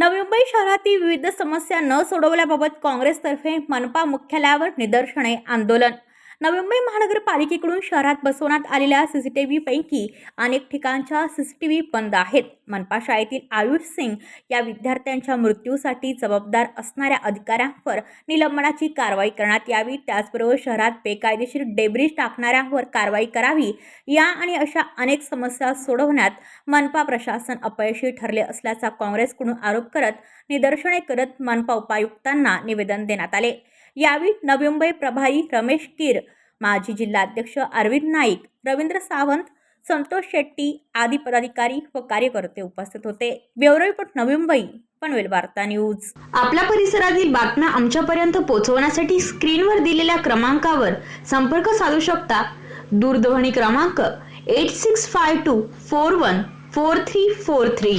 नवी मुंबई शहरातील विविध समस्या न सोडवल्याबाबत काँग्रेसतर्फे मनपा मुख्यालयावर निदर्शने आंदोलन. नवी मुंबई महानगरपालिकेकडून शहरात बसवण्यात आलेल्या सीसी टी व्हीपैकी अनेक ठिकाणच्या सीसीटीव्ही बंद आहेत. मनपा शाळेतील आयुष सिंग या विद्यार्थ्यांच्या मृत्यूसाठी जबाबदार असणाऱ्या अधिकाऱ्यांवर निलंबनाची कारवाई करण्यात यावी. त्याचबरोबर शहरात बेकायदेशीर डेब्रिज टाकणाऱ्यांवर कारवाई करावी. या आणि अशा अनेक समस्या सोडवण्यात मनपा प्रशासन अपयशी ठरले असल्याचा काँग्रेसकडून आरोप करत निदर्शने करत मनपा उपायुक्तांना निवेदन देण्यात आले. यावेळी नवी मुंबई प्रभारी रमेश कीर माजी जिल्हाध्यक्ष अरविंद नाईक रवींद्र सावंत संतोष शेट्टी आदी पदाधिकारी व कार्यकर्ते उपस्थित होते. ब्युरो रिपोर्ट नवी मुंबई पनवेल वार्ता न्यूज. आपल्या परिसरातील बातम्या आमच्यापर्यंत पोहोचवण्यासाठी स्क्रीनवर दिलेल्या क्रमांकावर संपर्क साधू शकता. दूरध्वनी क्रमांक eight six five two four one four three four three